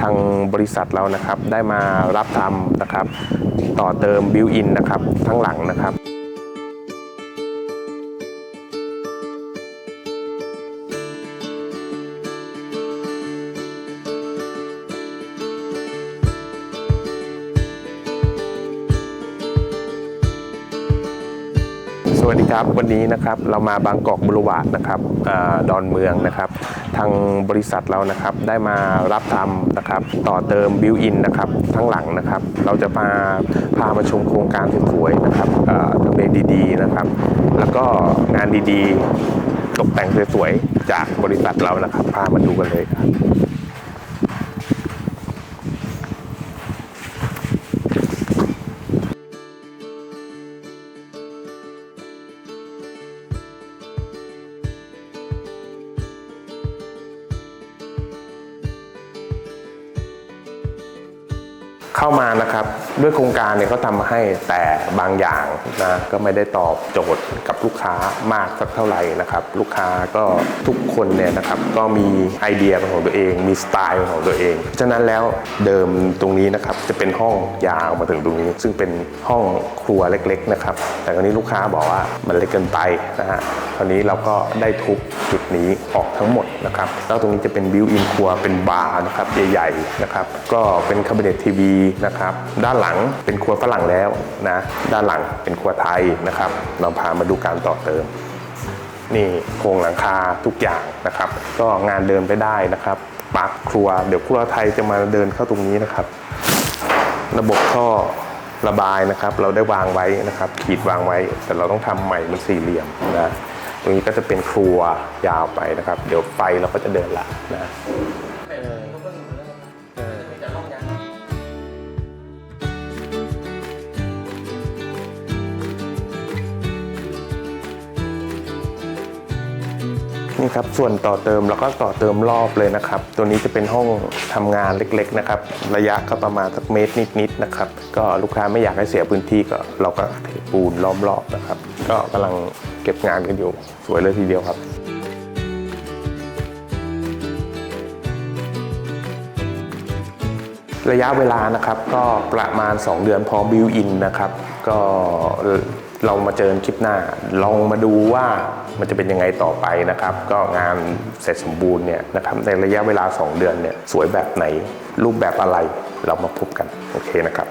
ทางบริษัทเรานะครับ ได้มารับทำนะครับ ต่อเติมบิวอินนะครับทั้งหลังนะครับ วัสดีครับ วันนี้นะครับเรามาบางกอกบุรวาดนะครับอดอนเมืองนะครับ ทางบริษัทเรานะครับได้มารับทำนะครับต่อเติมบิวอินนะครับทั้งหลังนะครับ เราจะพาพามาชมโครงการสวยๆนะครับทำเลดีๆนะครับ แล้วก็งานดีๆ ตกแต่งสวยๆจากบริษัทเรานะครับ พามาดูกันเลยครับ เข้ามานะครับด้วยโครงการเนี่ยก็ทำให้แต่บางอย่างนะก็ไม่ได้ตอบโจทย์กับลูกค้ามากสักเท่าไหร่นะครับ ลูกค้าก็ทุกคนเนี่ยนะครับก็มีไอเดียของตัวเอง มีสไตล์ของตัวเองฉะนั้นแล้วเดิมตรงนี้นะครับจะเป็นห้องยาวมาถึงตรงนี้ ซึ่งเป็นห้องครัวเล็กๆนะครับ แต่คราวนี้ลูกค้าบอกว่ามันเล็กเกินไปนะฮะคราวนี้เราก็ได้ทุบจุดนี้ออกทั้งหมดนะครับแล้วตรงนี้จะเป็นบิวอินครัวเป็นบาร์นะครับใหญ่ๆนะครับก็เป็นคาบิเนตทีวีนะครับ ด้านหลังเป็นครัวฝรั่งแล้วนะ ด้านหลังเป็นครัวไทยนะครับ เราพามาดูการต่อเติม นี่โครงหลังคาทุกอย่างนะครับ ก็งานเดินไปได้นะครับปักครัว เดี๋ยวครัวไทยจะมาเดินเข้าตรงนี้นะครับ ระบบท่อระบายนะครับ เราได้วางไว้นะครับ ขีดวางไว้ แต่เราต้องทำใหม่มันสี่เหลี่ยมนะตรงนี้ก็จะเป็นครัวยาวไปนะครับ เดี๋ยวไฟเราก็จะเดินละนะ นี่ครับส่วนต่อเติมแล้วก็ต่อเติมรอบเลยนะครับ ตัวนี้จะเป็นห้องทำงานเล็กๆนะครับ ระยะก็ประมาณสักเมตรนิดๆนะครับ ก็ลูกค้าไม่อยากให้เสียพื้นที่ก็เราก็เทปูนล้อมรอบนะครับ ก็กำลังเก็บงานกันอยู่สวยเลยทีเดียวครับระยะเวลานะครับก็ประมาณ 2 เดือนพร้อมบิวอินนะครับ ก็ เรามาเจอกันคลิปหน้า ลองมาดูว่ามันจะเป็นยังไงต่อไปนะครับ ก็งานเสร็จสมบูรณ์เนี่ยนะครับในระยะเวลา 2 เดือนเนี่ยสวยแบบไหนรูปแบบอะไรเรามาพบกัน โอเคนะครับ